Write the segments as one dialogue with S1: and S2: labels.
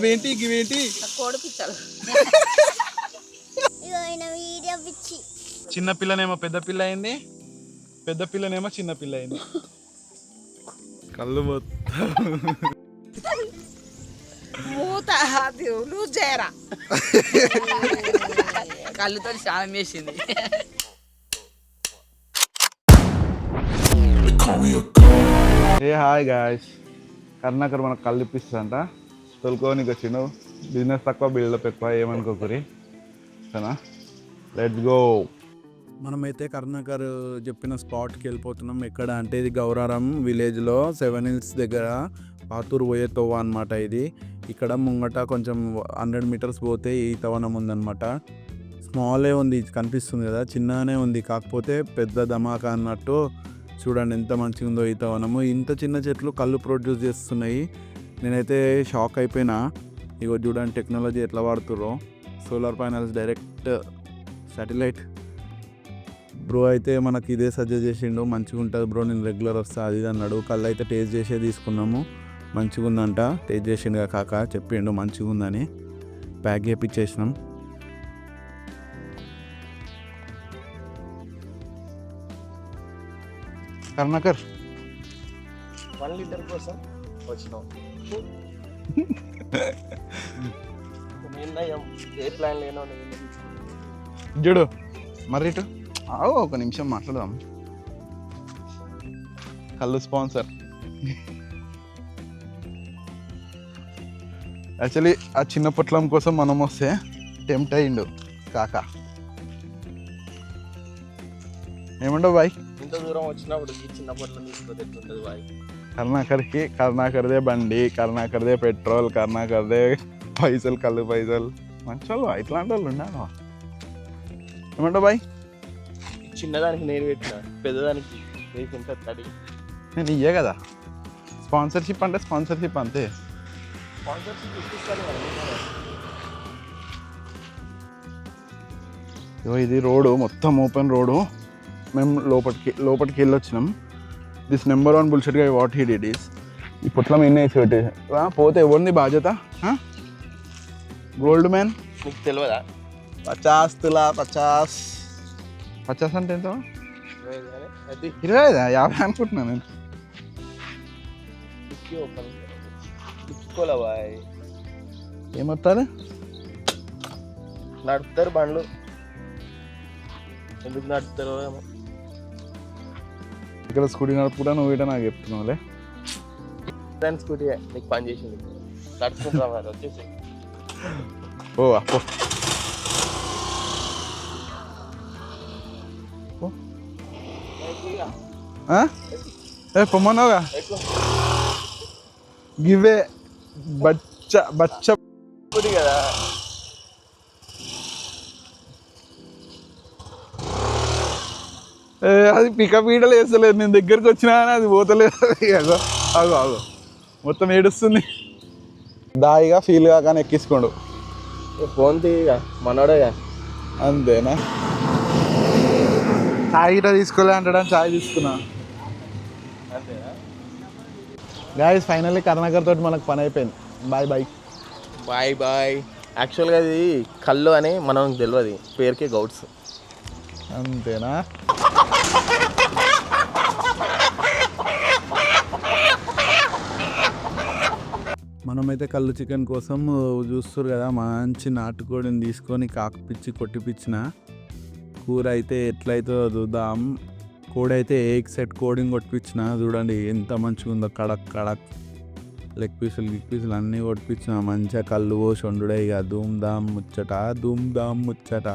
S1: ఇవేంటి ఇవేంటి? చిన్న పిల్లనేమో పెద్ద పిల్ల అయింది. పెద్ద పిల్లనేమో చిన్న పిల్ల అయింది. కళ్ళు మొత్తం
S2: మూత లూజ్ చేయరా? కళ్ళుతో స్నానం చేసింది.
S1: ఏ హాయ్ గాయస్. కరుణాకర్ మనకు కళ్ళు ఇప్పిస్తుందంట. తొలుకోనికి వచ్చిండు బిజినెస్ తక్కువ బిల్డప్ ఎక్కువ ఏమనుకోకరి? సరేనా? లెట్స్ గో
S3: మనమైతే కరుణాకర్ చెప్పిన స్పాట్కి వెళ్ళిపోతున్నాం. ఎక్కడ అంటే ఇది గౌరారం విలేజ్లో సెవెన్ హిల్స్ దగ్గర పాతూరు పోయే తోవ అనమాట ఇది. ఇక్కడ ముంగట కొంచెం హండ్రెడ్ మీటర్స్ పోతే ఈ తవనం ఉందన్నమాట. స్మాలే ఉంది కనిపిస్తుంది కదా. చిన్ననే ఉంది. కాకపోతే పెద్ద ధమాకా అన్నట్టు చూడండి ఎంత మంచిగా ఉందో ఈ తవనము. ఇంత చిన్న చెట్లు కళ్ళు ప్రొడ్యూస్ చేస్తున్నాయి. నేనైతే షాక్ అయిపోయినా. ఇగో చూడండి టెక్నాలజీ ఎట్లా వాడుతుర్రో. Solar panels direct satellite. Bro అయితే మనకి ఇదే సజెస్ట్ చేసిండు మంచిగా ఉంటుంది బ్రో నేను రెగ్యులర్ వస్తా అది ఇది అన్నాడు. కళ్ళు అయితే టేస్ట్ చేసే తీసుకున్నాము. మంచిగా ఉందంట టేస్ట్ చేసిండు కాక చెప్పిండు మంచిగా ఉందని. ప్యాక్ చేపించేసినాం
S1: కరుణాకర్.
S4: వన్ లీటర్ కోసం వచ్చినాం.
S1: చూడు మరి ఇటు. ఆవు ఒక నిమిషం మాట్లాడదాం. కళ్ళు స్పాన్సర్. యాక్చువల్లీ ఆ చిన్న పొట్లం కోసం మనం వస్తే టెంప్ట్ అయ్యిండు కాక. ఏమంటావు బాయ్?
S4: ఇంత దూరం వచ్చినప్పుడు ఈ చిన్న పట్ల ఎట్లుంటుంది బాయ్.
S1: కరుణాకర్కి కరుణాకర్దే బండి కరుణాకర్దే పెట్రోల్ కరుణాకర్దే పైసలు కళ్ళు పైసలు. మంచి వాళ్ళు ఇట్లాంటి వాళ్ళు ఉండాలి? ఏమంటావు బాయ్?
S4: చిన్నదానికి నేను పెట్టిన పెద్దదానికి
S1: నేను ఇయ్యే కదా. స్పాన్సర్షిప్ అంటే స్పాన్సర్షిప్ అంతే. ఇది రోడ్డు మొత్తం ఓపెన్ రోడ్డు. మేము లోపలికి లోపలికి వెళ్ళి వచ్చినాం దిస్ నెంబర్ వన్ బుల్షెట్గా వాట్ హీ డిడ్ ఈస్ ఈ పుట్లం ఎన్ని వేసి పెట్టేసి పోతే ఎవరిని బాధ్యత? గోల్డ్ మ్యాన్
S4: నీకు తెలియదా
S1: పచాస్ తులా పచాస్. పచాస్ అంటే ఎంత? ఇరవై ఐదా? యాభై అనుకుంటున్నాను నేను. ఏమొస్తారు
S4: నడుపుతారు బండ్లు. ఎందుకు నడుపుతారో
S1: ఇక్కడ స్కూటీ నడుపుకుంటా నువ్వు ఇట నాకు చెప్తున్నావులే.
S4: దాని స్కూటీ నీకు పని చేసింది. నడుచుకుంటా మరి వచ్చేసి
S1: ఓ అప్పో? ఏ పొమ్మన్నావుగా? గివే బచ్చ బచ్చ.
S4: కదా.
S1: అది పికప్ ఈడలు వేస్తలేదు నేను దగ్గరికి వచ్చినా కానీ అది పోతలేదు. అగో అగో అగో మొత్తం ఏడుస్తుంది. దాయిగా ఫీల్ కాగానే ఎక్కించుకోండు.
S4: ఫోన్ తీయగా మనోడేగా.
S1: అంతేనా? చాయ్ ఇట్లా తీసుకోలే అంటాడని చాయ్ తీసుకున్నా.
S4: అంతేనా?
S1: గాయస్ ఫైనల్లీ కరుణాకర్ తోటి మనకు పని అయిపోయింది. బాయ్ బాయ్
S4: బాయ్ బాయ్ యాక్చువల్గా అది కళ్ళు అని మనం తెలియదు పేరుకే గౌడ్స్.
S1: అంతేనా?
S3: మనమైతే కళ్ళు చికెన్ కోసం చూస్తారు కదా మంచి నాటుకోడిని తీసుకొని కాకపిచ్చి కొట్టిపిచ్చిన కూర అయితే ఎట్లయితుందో చూద్దాం కోడి అయితే ఏక్ సెట్ కోడిని కొట్టిపించిన చూడండి ఎంత మంచిగా ఉందో కడక్ కడక్. లెగ్ పీసులు గిగ్ పీసులు అన్నీ కొట్టిపించిన మంచిగా కళ్ళు పోసి వండుడే ఇక. ధూమ్ ధామ్ ముచ్చట ధూమ్ ధామ్ ముచ్చట.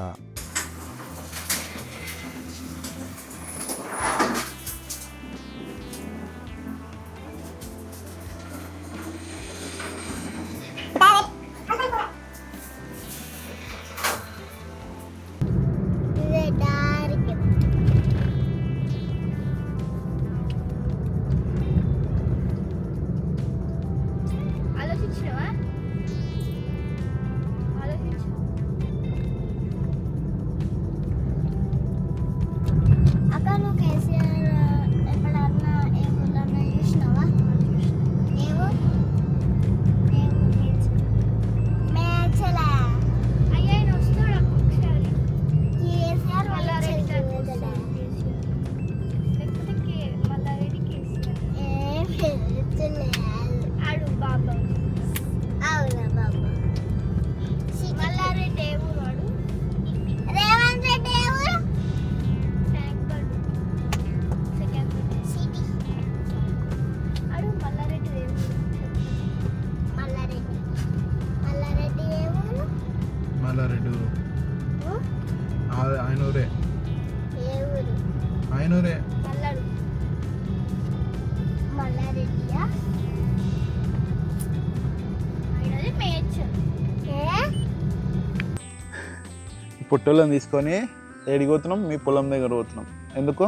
S5: ఆయన ఊరే ఆయన ఊరే పొట్టోళ్ళని తీసుకొని ఏడికి పోతున్నాం మీ పొలం దగ్గర పోతున్నాం. ఎందుకు?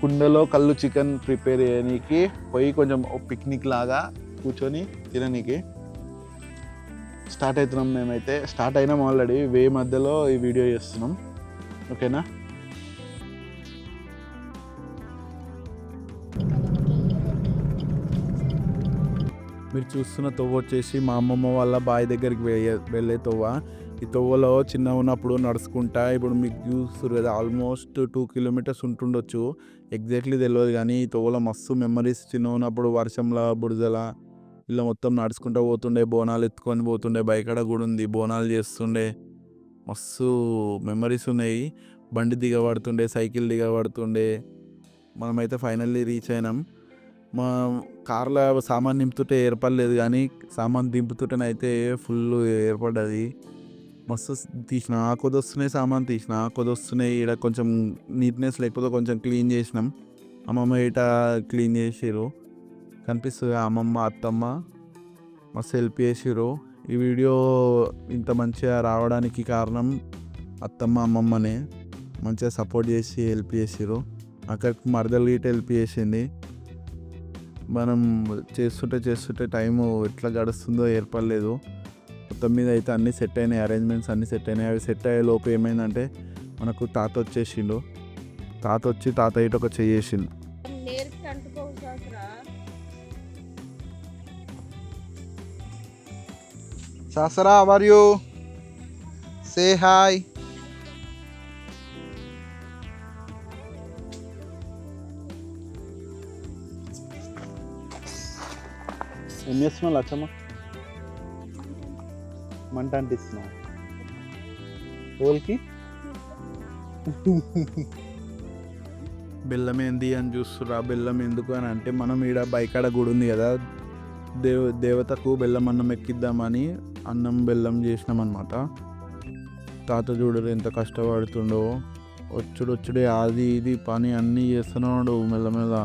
S5: కుండలో కళ్ళు చికెన్ ప్రిపేర్ చేయడానికి పోయి కొంచెం పిక్నిక్ లాగా కూర్చొని తిననీకి. స్టార్ట్ అవుతున్నాం మేమైతే. స్టార్ట్ అయినాం ఆల్రెడీ వే మధ్యలో ఈ వీడియో చేస్తున్నాం. ఓకేనా?
S1: మీరు చూస్తున్న తొవ్వ వచ్చేసి మా అమ్మమ్మ వాళ్ళ బావి దగ్గరికి వెళ్ళే వెళ్ళే తొవ్వ? ఈ తొవ్వలో చిన్న ఉన్నప్పుడు నడుచుకుంటా ఇప్పుడు మీకు చూస్తారు కదా ఆల్మోస్ట్ టూ కిలోమీటర్స్ ఉంటుండొచ్చు. ఎగ్జాక్ట్లీ తెలియదు కానీ ఈ తొవ్వలో మస్తు మెమరీస్ చిన్న ఉన్నప్పుడు వర్షంలో బురదల. ఇలా మొత్తం నడుచుకుంటూ పోతుండే బోనాలు ఎత్తుకొని పోతుండే బయకాడ కూడా ఉంది బోనాలు చేస్తుండే. మస్తు మెమరీస్ ఉన్నాయి. బండి దిగబడుతుండే సైకిల్ దిగబడుతుండే. మనమైతే ఫైనల్లీ రీచ్ అయినాం. మా కార్లో సామాన్ నింపుతుంటే ఏర్పడలేదు కానీ సామాన్ దింపుతుంటేనైతే ఫుల్ ఏర్పడ్డది. మస్తు తీసిన కొదొస్తున్నాయి సామాన్ తీసిన కొదొస్తున్నాయి ఇక్కడ కొంచెం నీట్నెస్ లేకపోతే కొంచెం క్లీన్ చేసినాం. అమ్మమ్మ ఇట క్లీన్ చేసారు కనిపిస్తుంది. అమ్మమ్మ అత్తమ్మ మస్తు హెల్ప్ చేసిర్రు ఈ వీడియో ఇంత మంచిగా రావడానికి కారణం అత్తమ్మ అమ్మమ్మనే. మంచిగా సపోర్ట్ చేసి హెల్ప్ చేసిరు అక్కడికి మరదలు గిట్ట హెల్ప్ చేసింది. మనం చేస్తుంటే చేస్తుంటే టైము ఎట్లా గడుస్తుందో ఏర్పడలేదు. మొత్తం మీద అయితే అన్నీ సెట్ అయినాయి. అరేంజ్మెంట్స్ అన్నీ సెట్ అయినాయి. అవి సెట్ అయ్యే లోపు ఏమైందంటే మనకు తాత వచ్చేసిండు. తాత వచ్చి తాత ఇటు ఒక
S2: చేసిండు
S5: సాసరా how are you say hi ఏం చేస్తున్నావు లచ్చమ్మ మంట అంటిస్తున్నావు ఓల్కి
S1: బెల్లం ఏంది అని చూస్తురా బెల్లం ఎందుకు అని? అంటే మనం ఈడ బైకాడ గుడి ఉంది కదా దేవ దేవతకు బెల్లం అన్నం ఎక్కిద్దామని అన్నం బెల్లం చేసినాం అనమాట తాత చూడరు ఎంత కష్టపడుతుండో. వచ్చుడు వచ్చుడే అది ఇది పని అన్నీ చేస్తున్నాడు మెల్లమెల్ల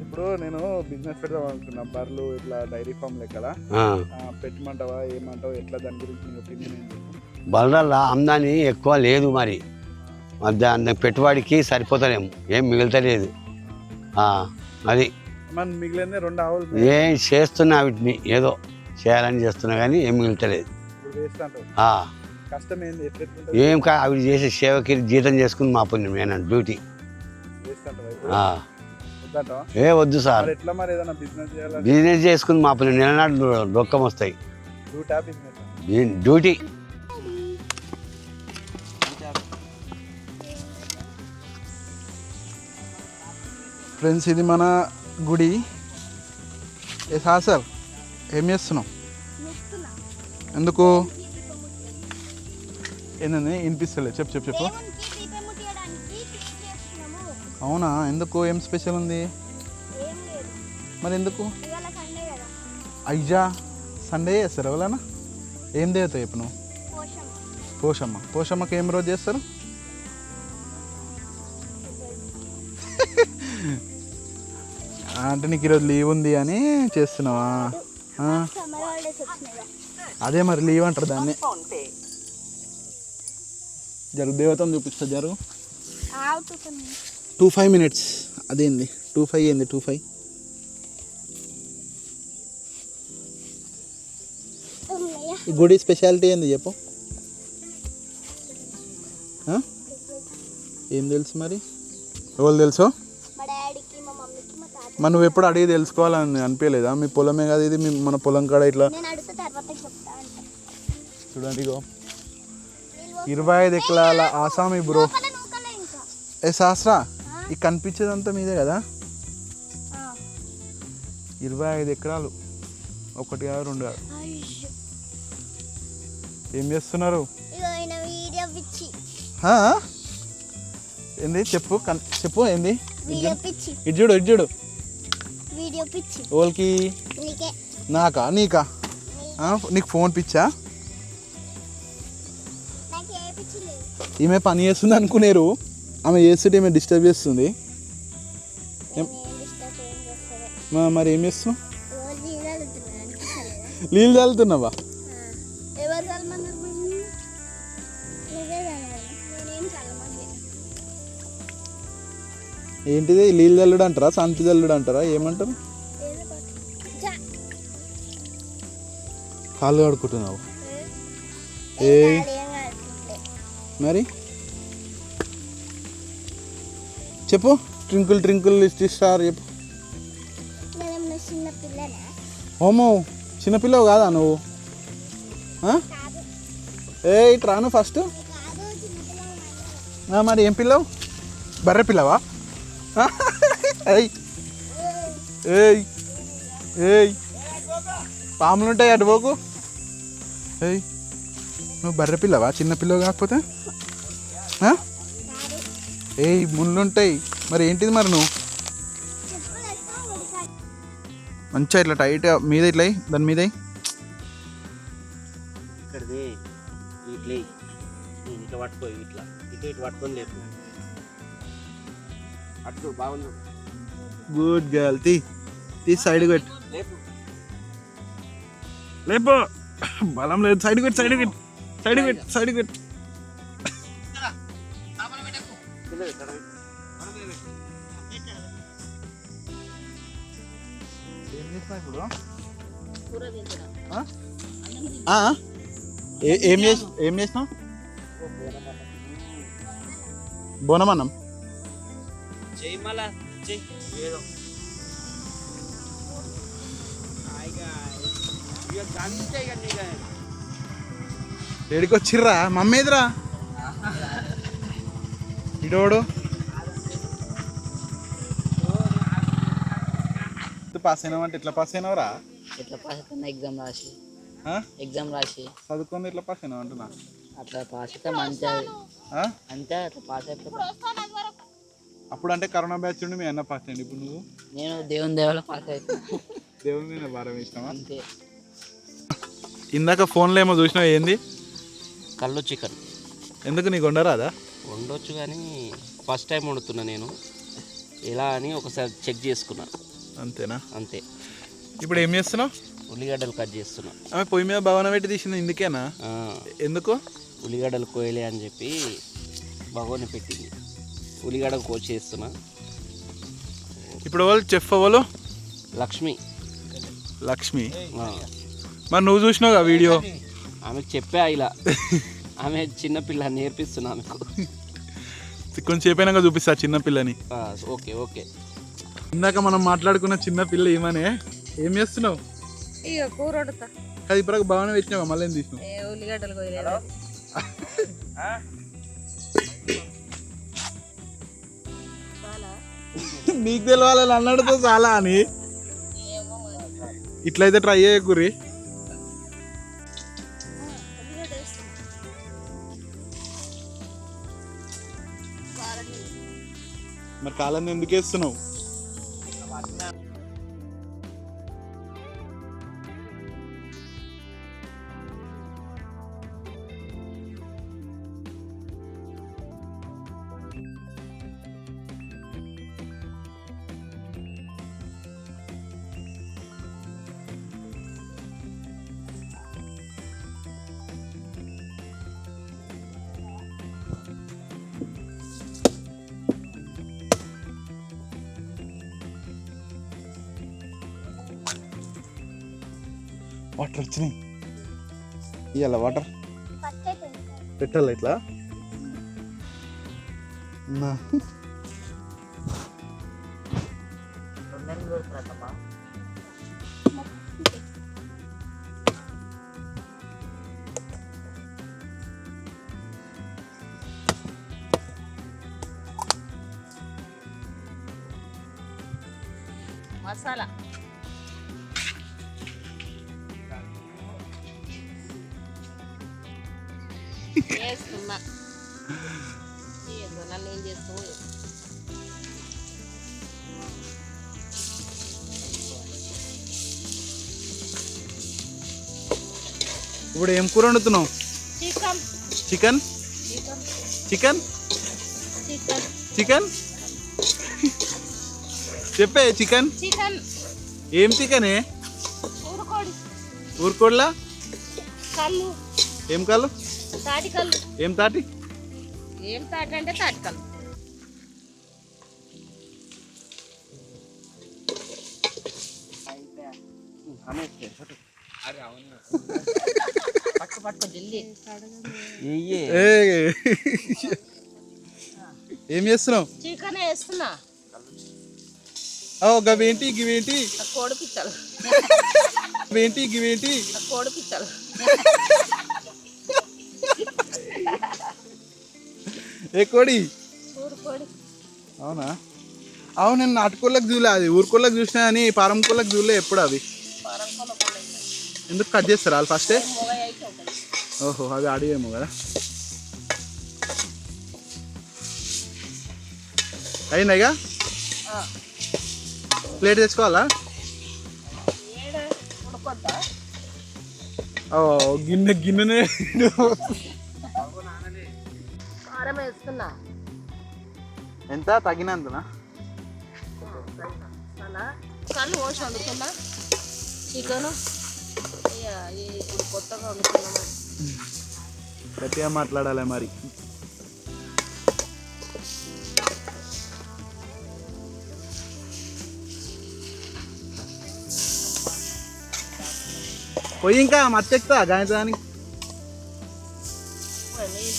S5: ఇప్పుడు నేను బిజినెస్ పెడదాం అనుకున్నా. బర్రెలు ఇట్లా డైరీ ఫామ్ లెక్కల. పెట్టమంటావా ఏమంటావా ఎట్లా దాని గురించి నీ ఒపీనియన్
S6: ఆమ్దాని ఎక్కువ లేదు మరి. దాని పెట్టుబడికి సరిపోతలేము. ఏం మిగులుతలేదు. అది.
S5: మన మిగిలిన రెండు ఆవులు
S6: ఏం చేస్తున్నా వీటిని ఏదో చేయాలని చేస్తున్నా కానీ ఏం మిగులుతలేదు. ఏం కా అవి చేసే సేవకి జీతం చేసుకుని మా పుణ్యం నేను డ్యూటీ. ఏ వద్దు సార్.
S5: బిజినెస్
S6: చేసుకుని మా పుణ్యం నెలనాడు రొక్కం వస్తాయి.
S5: డ్యూటా. ఫ్రెండ్స్ ఇది మన గుడి. ఏ సార్ ఏం చేస్తున్నావు? ఎందుకు? ఏంటండి వినిపిస్తలే. చెప్పు చెప్పు చెప్పు. అవునా? ఎందుకు? ఏం స్పెషల్ ఉంది? మరి ఎందుకు? అయ్యా సండే చేస్తారు ఎవరన్నా ఏం దేవత చెప్పు నువ్వు?
S7: పోషం
S5: పోషమ్మ. పోషమ్మకి ఏం రోజు చేస్తారు? అంటే నీకు ఈరోజు లీవ్ ఉంది అని చేస్తున్నావా? అదే మరి లీవ్ అంటారు దాన్ని. జరు దేవతను చూపిస్తా
S7: జరు.
S5: టూ ఫైవ్ మినిట్స్ అదేంది? టూ ఫైవ్ ఏంది? టూ ఫైవ్ ఈ గుడి స్పెషాలిటీ ఏంది చెప్పు. ఏం తెలుసు మరి? ఎవరు తెలుసు?
S7: మమ్మీకి మా తాత
S5: మరి నువ్వు ఎప్పుడు అడిగి తెలుసుకోవాలని అనిపించలేదా? మీ పొలమే కదా ఇది మీ మన పొలం కాడ ఇట్లా. చూడండి ఇగో. ఇరవై ఐదు ఎకరాల ఆసామి బ్రో. ఏ శాస్త్ర ఈ కనిపించేదంతా మీదే కదా. ఇరవై ఐదు ఎకరాలు. ఒకటి కాదు రెండు కాదు. ఏం చేస్తున్నారు?
S1: ఏంది? చెప్పు చెప్పు ఏంది?
S5: వీడియో పిచ్చి.
S1: ఓల్కి?
S5: నీకే.
S1: నాకా? నీకా? ఫోన్ పిచ్చా? ఈమె పని చేస్తుంది అనుకునేరు. ఆమె చేస్తుంటే ఈమె డిస్టర్బ్ చేస్తుంది. మరి ఏం
S5: అనిపిస్తలేదా
S1: నీళ్ళు చల్లుతున్నావా ఏంటిది? నీళ్ళు చల్లుడు అంటారా సంతి చల్లుడు అంటారా ఏమంటారు. కాళ్ళు కడుకుంటున్నావు
S5: ఏ.
S1: మరి? చెప్పు. ట్రింకుల్ ట్రింకుల్ స్టార్ చెప్పు. హోమో చిన్నపిల్లవు కాదా నువ్వు? ఏ ఇటు రాను ఫస్ట్. మరి ఏం పిల్లవు? బర్రె పిల్లవా? ఏయ్. ఏయ్. ఏయ్. పాములు ఉంటాయి అటు పోకు. ఏయ్. నువ్వు బర్రె పిల్లవా? చిన్న పిల్లవు కాకపోతే? ఏయ్ ముళ్ళు ఉంటాయి. మరి ఏంటిది మరి నువ్వు? మంచిగా ఇట్లా టైట్ మీద ఇట్లా దాని మీద
S8: ఇట్లా ఇట్లా పట్టుకో ఇట్లా. ఇటు ఇటు పట్టుకొని లేపు. అటు బాగుంది
S1: గుడ్ గర్ల్ తీ తీ సైడ్కి పెట్టు
S8: లేపు.
S1: బలం లేదు. సైడ్కి పెట్టు సైడ్కి పెట్టు సైడ్కి పెట్టు సైడ్కి పెట్టు ఏం చేసి ఏం చేసినావు బోనమన్నం?
S8: చెయ్యి మళ్ళా చెయ్యి ఏదో. హాయిగా. ఇక గంతే ఇక నీకు.
S1: ఏడికి వచ్చిర్రా మమ్మీ ఎదురా ఇడోడు పాస్ అయినావంటే ఎట్లా పాస్ అయినావురా?
S9: ఇట్లా పాస్ అవుతున్నా ఎగ్జామ్ రాసి? ఎగ్జామ్ రాసి.
S1: చదువుకొని ఎట్లా పాస్ అయినావు అంటున్నా?
S9: అట్లా పాస్ అయితే మంచిగా? అంతే అట్లా పాస్ అయిపోతా
S1: అప్పుడు అంటే కరోనా బ్యాచ్ ఉండి మీ అన్న పాస్ అయ్యండి ఇప్పుడు నువ్వు?
S9: నేను దేవుని దేవాల పాస్ అవుతున్నా
S1: దేవుని మీద భారం ఇష్టమా
S9: అంతే.
S1: ఇందాక ఫోన్లో ఏమో చూసినావు ఏంది?
S8: కళ్ళు చికెన్.
S1: ఎందుకు నీకు ఉండరాదా
S8: వండొచ్చు కానీ ఫస్ట్ టైం వండుతున్నా నేను. ఎలా అని ఒకసారి చెక్ చేసుకున్నా.
S1: అంతేనా?
S8: అంతే.
S1: ఇప్పుడు ఏం చేస్తున్నావు?
S8: ఉల్లిగడ్డలు కట్ చేస్తున్నా.
S1: ఆమె పొయ్యి మీద భవనం పెట్టి తీసింది ఇందుకేనా?
S8: ఆ,
S1: ఎందుకు?
S8: ఉల్లిగడ్డలు కోయలే అని చెప్పి భగవాన్ని పెట్టింది. ఉల్లిగడ్డ కోసేస్తున్నా
S1: ఇప్పుడు వాళ్ళు చెఫ్ వాళ్ళు
S8: లక్ష్మి.
S1: లక్ష్మి?
S8: ఆ,
S1: మరి నువ్వు చూసినావుగా వీడియో?
S8: ఆమెకు చెప్పా ఇలా. ఆమె చిన్నపిల్ల నేర్పిస్తున్నా ఆమెకు.
S1: కొంచెం అయిపోయినాక చూపిస్తా చిన్న పిల్లని.
S8: ఆ, ఓకే ఓకే.
S1: ఇందాక మనం మాట్లాడుకున్న చిన్న పిల్ల ఏమనే? ఏం చేస్తున్నావు?
S2: ఇక కూర వండుతా
S1: అది ఇప్పుడు భవనం పెట్టినావు? మళ్ళీ ఏం తీసినావు?
S2: ఏ ఉల్లిగడ్డలు
S1: నీకు తెలవాలి అన్నాడుతో చాలా అని. ఇట్లయితే ట్రై చేయకురి మరి కాలం ఎందుకు వేస్తున్నావు? వాటర్ వచ్చినాయి ఇవాళ వాటర్
S5: ఫస్ట్ అయిపోయింది
S1: పెట్టాలి ఇట్లా నా
S2: మసాలా చేస్తావు
S1: ఇప్పుడు ఏం కూర వండుతున్నావు?
S2: చికెన్.
S1: చికెన్?
S2: చికెన్?
S1: చెప్పే చికెన్? ఏం చికెనే?
S2: ఊరుకోడి.
S1: ఊరుకోడ్లా? ఏం కళ్ళు. ఏం తాటి?
S2: ఏం తాటి అంటే తాటి కళ్ళు.
S1: ఏ చేస్తున్నావు?
S2: చికెన్ వేస్తున్నా.
S1: ఓ గవేంటి గివేంటి
S2: కోడి పిచ్చలు.
S1: గవేంటి గివేంటి
S2: ఆ కోడి పిచ్చలు.
S1: ఏ కోడి? అవునా? అవును నేను నాటుకోళ్ళకి చూలే అది. ఊరుకోళ్ళకి చూసినా అని పారం కోళ్ళకి చూడలే ఎప్పుడు అవి. ఎందుకు కట్ చేస్తారు వాళ్ళు ఫస్టే ఓహో అవి అడిగేమో కదా. అయిందా ప్లేట్ తెచ్చుకోవాలా? ఓ గిన్నె గిన్నెనే ఎంత? తగినంతనా?
S2: చికెను ఈ ఇప్పుడు కొత్తగా వండుతున్నా మరి
S1: గట్టిగా మాట్లాడాలి మరి. పోయి ఇంకా మచ్చెక్తా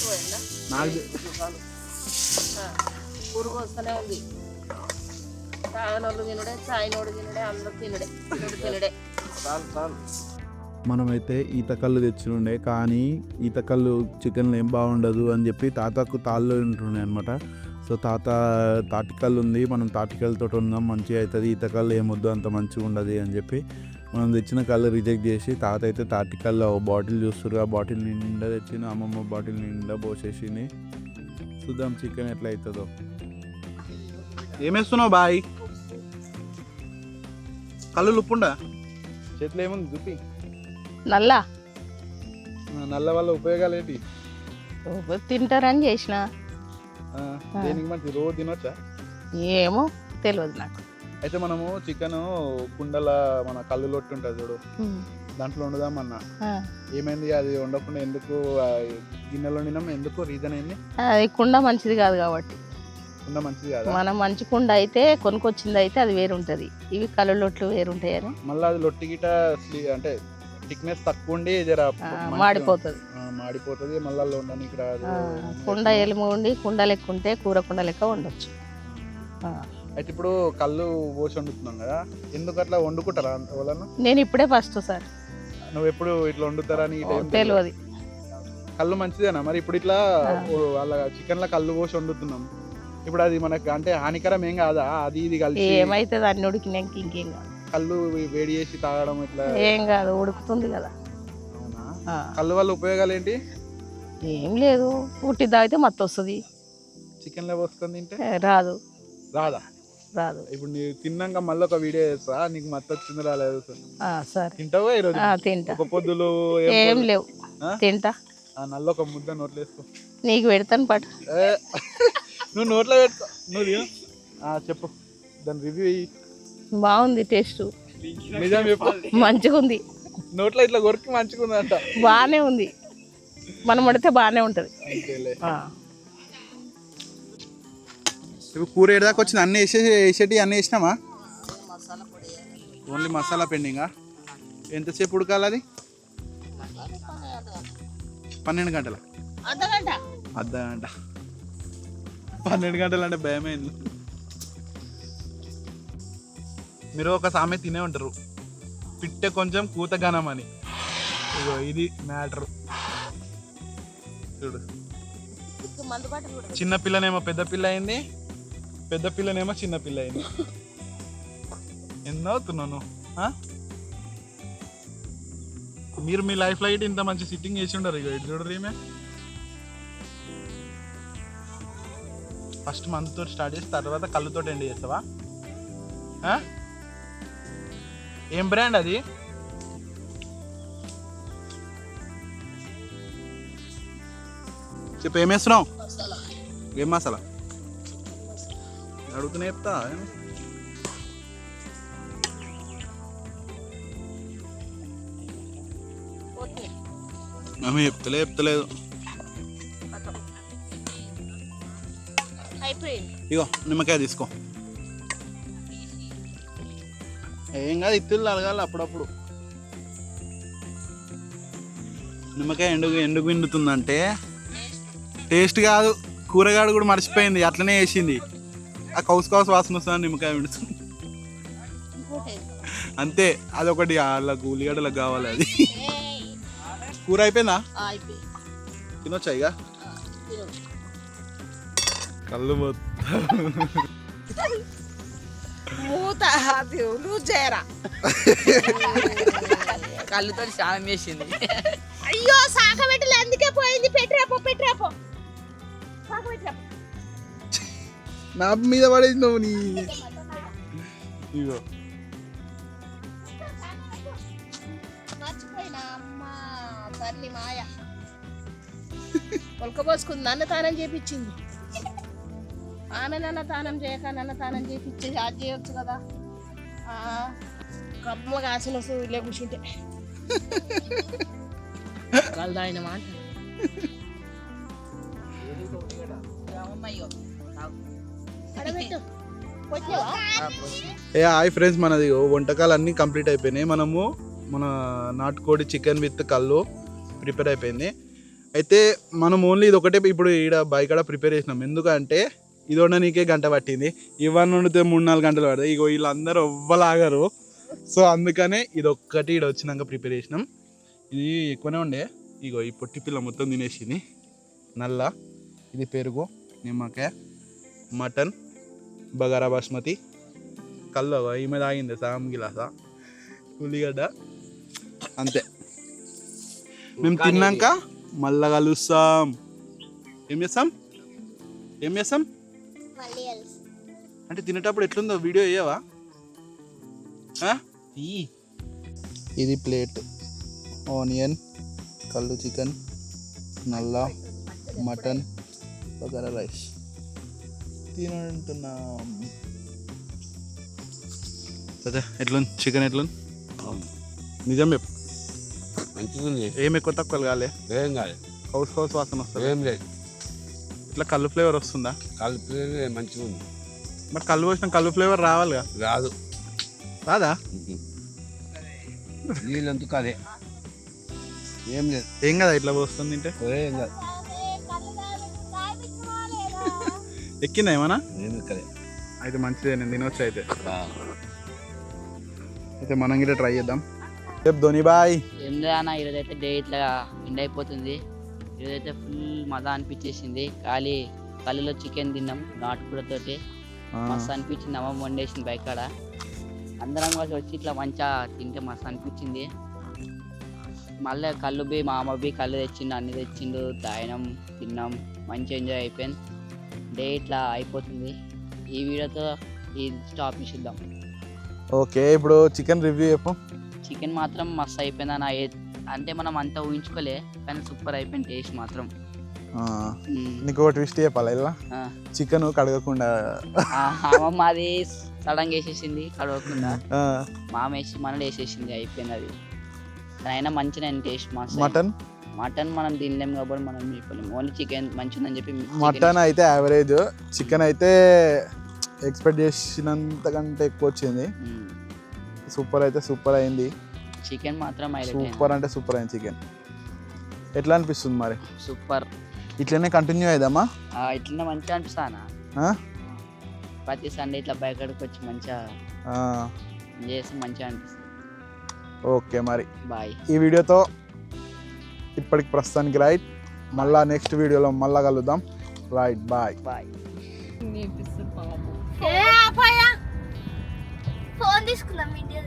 S2: పోయిందా?
S1: నాకు
S2: ఊరుకు వస్తూనే ఉంది. తాగనోళ్ళు తినడే చాయినోడు తినడే అందరూ తినడే తినడు తినడే.
S1: చాలు చాలు.
S3: మనమైతే ఈత కళ్ళు తెచ్చినుండే కానీ ఈత కళ్ళు చికెన్లో ఏం బాగుండదు అని చెప్పి తాతకు తాళ్ళు ఉంటుండే అనమాట సో తాత తాటికల్లు ఉంది మనం తాటికల్తో ఉందాం మంచిగా అవుతుంది ఈత కళ్ళు ఏమొద్దు అంత మంచిగా ఉండదు అని చెప్పి మనం తెచ్చిన కళ్ళు రిజెక్ట్ చేసి తాత అయితే తాటికల్లో బాటిల్ చూస్తారు ఆ బాటిల్ నిండా తెచ్చిన అమ్మమ్మ బాటిల్ నిండా పోసేసింది. చూద్దాం చికెన్ ఎట్లా అవుతుందో.
S1: ఏమేస్తున్నావు బాయ్? కళ్ళు ఉప్పుండా చేతిలో ఏముంది? దుప్పి
S2: నల్లా?
S1: నల్ల వల్ల ఉపయోగాలు ఏంటి?
S2: తింటారని చేసిన.
S1: రోజు తినొచ్చా?
S2: ఏమో తెలియదు నాకు.
S1: అయితే మనము చికెన్ కుండల మన కళ్ళు లొట్టు ఉంటుంది చూడు దాంట్లో వండుదామన్నా. ఏమైంది? అది వండకుండా ఎందుకు గిన్నెలో వండినాం? ఎందుకు? రీజన్ ఏంది?
S2: అది కుండ మంచిది కాదు కాబట్టి.
S1: కుండ మంచిది కదా?
S2: మనం మంచి కుండ అయితే కొనుక్కొచ్చింది అయితే అది వేరుంటది. ఇవి కళ్ళొట్లు వేరుంటాయని.
S1: మళ్ళీ అది లొట్టి గిట అంటే థిక్నెస్ తక్కువ ఉండి జర
S2: మాడిపోతుంది.
S1: మాడిపోతుంది మళ్ళీ వండడానికి రాదు
S2: కుండ ఎలుము ఉండి కుండ లెక్క ఉంటే కూర కుండ లెక్క ఉండొచ్చు.
S1: అయితే ఇప్పుడు కళ్ళు పోసి వండుతున్నాం కదా ఎందుకు అట్లా వండుకుంటారా వాళ్ళను?
S2: నేను ఇప్పుడే ఫస్ట్ సార్.
S1: నువ్వు ఎప్పుడు ఇట్లా వండుతారా అని
S2: ఓ, తెలియదు
S1: కళ్ళు మంచిదేనా? మరి ఇప్పుడు ఇట్లా వాళ్ళ చికెన్లో కళ్ళు పోసి వండుతున్నాం. ఇప్పుడు అది మనకు అంటే హానికరం ఏం కాదా? అది ఇది కలిసి
S2: ఏమైతుంది అన్ని ఉడికినాక ఇంకేం కాదు
S1: కళ్ళు వేడి చేసి తాగడం ఇట్లా
S2: ఏం కాదు ఉడుకుతుంది కదా.
S1: కళ్ళు వల్ల ఉపయోగాలు ఏంటి?
S2: ఏం లేదు ఉట్టి తాగితే మత్తు వస్తుంది.
S1: చికెన్లో
S2: ఏ, రాదు.
S1: రాదా?
S2: రాదు.
S1: ఇప్పుడు నీ తిన్నాక మళ్ళీ ఒక వీడియో చేస్తా నీకు మత్తు వచ్చింది రాలేదు
S2: సరే.
S1: తింటావా ఈరోజు
S2: తింటా.
S1: ఒక పొద్దులు ఏం
S2: లేవు? తింటా.
S1: నల్ల ఒక ముద్ద నోట్లో వేసుకో.
S2: నీకు పెడతాను పట్టు
S1: ఏ, నువ్వు నోట్లో పెట్టుకో. నువ్వు చెప్పు. దాని రివ్యూ
S2: బాగుంది టేస్ట్. మంచిగా ఉంది
S1: నోట్లో ఇట్లా కొరికి మంచిగా ఉందంట
S2: బాగానే ఉంది. మనం పడితే బాగానే ఉంటుంది.
S1: ఇప్పుడు కూర ఏడాకి వచ్చింది? అన్నీ వేసేసి వేసేటి అన్నీ వేసినామా? ఓన్లీ మసాలా పెండింగా? ఎంతసేపు ఉడకాలి అది? పన్నెండు గంటల? అర్ధ గంట పన్నెండు గంటలు అంటే భయమైంది? మీరు ఒక సామెత తినే ఉంటారు. పిట్టె కొంచెం కూత ఘనం అని. ఇగో ఇది మ్యాటర్. చూడు. చిన్న పిల్లనేమో పెద్ద పిల్ల అయింది. పెద్ద పిల్లనేమో చిన్న పిల్ల అయింది. ఎన్ని ఆ? మీరు మీ లైఫ్లో ఇటు ఇంత మంచి సిట్టింగ్ చేసి ఉండరు ఇక ఇటు చూడరు ఈమె. ఫస్ట్ మందుతో స్టార్ట్ చేసి తర్వాత కళ్ళుతో ఎండ్ చేస్తావా? ఏం బ్రాండ్ అది? చెప్పు ఏం వేస్తున్నావు? ఏం మసాలా? అడుగుతూనే చెప్తా ఆమె చెప్తలే చెప్తలేదు. ఇగో నిమ్మకాయ తీసుకో. ఏం కాదు ఇత్తులు అలగాలి అప్పుడప్పుడు. నిమ్మకాయ ఎండు ఎండుకు విండుతుందంటే టేస్ట్ కాదు కూరగాడు కూడా మర్చిపోయింది అట్లనే వేసింది ఆ కౌస్ కౌస్ వాసన వస్తుంది నిమ్మకాయ విండుతుంది
S2: ఇంకోటి
S1: అంతే అదొకటి వాళ్ళకు ఉల్లిగడ్డలకు కావాలి అది. కూర అయిపోయిందా? తినొచ్చా ఇక. కళ్ళు మొత్తం.
S2: మూత. అది నువ్వు చేయరా?
S9: కళ్ళుతో స్నానం చేసింది.
S2: అయ్యో సాక పెట్టలే. అందుకే పోయింది. పెట్టిరాపో పెట్టిరాపో సాక పెట్టిరాపో
S1: నా మీద పడేది నువ్వు నీ. ఇగో.
S2: మర్చిపోయినా అమ్మ తల్లి మాయ. పొలకపోసుకుంది నన్ను తానం చేపించింది. ఆమె నన్న తానం చేయక నన్న తానం చేపించి అది చేయొచ్చు కదా. కమ్మ కాసిన సూర్యులే కూర్చుంటే. వాళ్ళు ఆయన మాట.
S1: ఏ హాయ్ ఫ్రెండ్స్ మనది వంటకాలు అన్నీ కంప్లీట్ అయిపోయినాయి. మనము మన నాటుకోడి చికెన్ విత్ కళ్ళు ప్రిపేర్ అయిపోయింది. అయితే మనం ఓన్లీ ఇది ఒకటే ఇప్పుడు ఈడ బైకాడ ప్రిపేర్ చేసినాం. ఎందుకంటే ఇది వండనీకే గంట పట్టింది. ఇవన్నీ వండితే మూడు నాలుగు గంటలు పడతాయి. ఇగో వీళ్ళందరూ ఎవ్వలాగరు. సో అందుకనే ఇది ఒక్కటి ఈడ వచ్చినాక ప్రిపేర్ చేసినాం. ఇది ఎక్కువనే ఉండే. ఇగో ఈ పొట్టి పిల్ల మొత్తం తినేసింది. నల్ల ఇది పెరుగు నిమ్మకాయ మటన్ బగారా బాస్మతి కల్లో ఈమె తాగింది సగం గిలాస ఉల్లిగడ్డ అంతే. మేము తిన్నాక మళ్ళా కలుస్తాం. ఏం చేస్తాం? ఏం చేస్తాం?
S5: మళ్ళీ
S1: అంటే తినేటప్పుడు ఎట్లుందో వీడియో వేయవా? ఆ? ఇది ప్లేట్. ఆనియన్ కళ్ళు చికెన్ నల్ల మటన్ బగారా రైస్. తినంటున్నాం. అదే ఎట్లుంది? చికెన్ ఎట్లుంది? నిజం చెప్పు.
S6: మంచిగా ఉంది
S1: ఏం ఎక్కువ తక్కువ కాలే?
S6: ఏం కాదు
S1: హౌస్ హౌస్ వాసన వస్తుంది?
S6: ఏం లేదు.
S1: ఇట్లా కళ్ళు ఫ్లేవర్ వస్తుందా?
S6: కలిపి మంచిగా ఉంది.
S1: మరి కళ్ళు పోసిన కళ్ళు ఫ్లేవర్ రావాలిగా?
S6: రాదు.
S1: రాదా?
S6: నీళ్ళందుకు అదే. ఏం లేదు.
S1: ఏం కదా ఇట్లా పోస్తుంది తింటే?
S6: ఏం కాదు.
S1: ఎక్కిందా ఏమన్నా?
S6: ఏం ఇక్కడే
S1: అయితే మంచిదే నేను తినొచ్చు అయితే. అయితే మనం కూడా ట్రై చేద్దాం. రేపు ధోని బాయ్.
S9: ఏం ఈరోజు అయితే డే ఇట్లా ఎండ్ అయిపోతుంది. అయితే ఫుల్ మజా అనిపించేసింది ఖాళీ కళ్ళులో చికెన్ తిన్నాం నాటుకూడతోటి. మస్తు అనిపించింది అమ్మ వండేసింది బైక్ కాడ అందరం కలిసి వచ్చి ఇట్లా మంచిగా తింటే మస్తు అనిపించింది. మళ్ళీ కళ్ళు బి మా అమ్మ బి కళ్ళు తెచ్చిండు అన్ని తెచ్చిండు తాగినాం తిన్నాం మంచి ఎంజాయ్ అయిపోయింది. డే ఇట్లా అయిపోతుంది. ఈ వీడియోతో ఈ స్టాప్ ఇద్దాం
S1: ఓకే ఇప్పుడు చికెన్ రివ్యూ చెప్పు.
S9: చికెన్ మాత్రం మస్తు అయిపోయింది ఏ- అంటే మనం అంత ఊహించుకోలే కానీ సూపర్ అయిపోయింది టేస్ట్ మాత్రం.
S1: నీకు ఒక ట్విస్ట్ చెప్పాలా ఇలా. చికెన్ కడగకుండా.
S9: అమ్మమ్మ అది సడన్గా వేసేసింది కడవకుండా
S1: ఆ,
S9: మామ వేసి మనలో వేసేసింది అయిపోయింది అది అయినా మంచిగా టేస్ట్ మస్తు
S1: మటన్
S9: మటన్ మనం తినలేం కాబట్టి మనం చెప్పలేము ఓన్లీ చికెన్ మంచిగా ఉందని చెప్పి
S1: మటన్ అయితే యావరేజ్ చికెన్ అయితే ఎక్స్పెక్ట్ చేసినంతకంటే ఎక్కువ వచ్చింది. సూపర్ అయితే సూపర్ అయింది.
S9: చికెన్ మాత్రం
S1: సూపర్ అంటే సూపర్ అయింది చికెన్. ఎట్లా అనిపిస్తుంది మరి?
S9: సూపర్.
S1: ఇట్లనే కంటిన్యూ అయిదామా?
S9: ఇట్లనే మంచిగా అనిపిస్తానా?
S1: ఆ?
S9: ప్రతి సండే ఇట్లా బయట వచ్చి మంచిగా
S1: ఆ,
S9: చేసి మంచిగా అనిపిస్తుంది.
S1: ఓకే మరి.
S9: బాయ్.
S1: ఈ వీడియోతో ఇప్పటికి ప్రస్తుతానికి రైట్. మళ్ళా నెక్స్ట్ వీడియోలో మళ్ళా కలుద్దాం. Right bye.
S9: బాయ్.
S5: ఫోన్ తీసుకుందాం వీడియో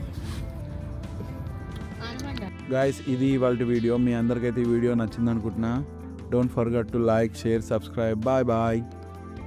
S3: గాయస్ ఇది ఇవాళ వీడియో. మీ అందరికైతే ఈ వీడియో నచ్చింది అనుకుంటున్నా don't forget to like share subscribe bye bye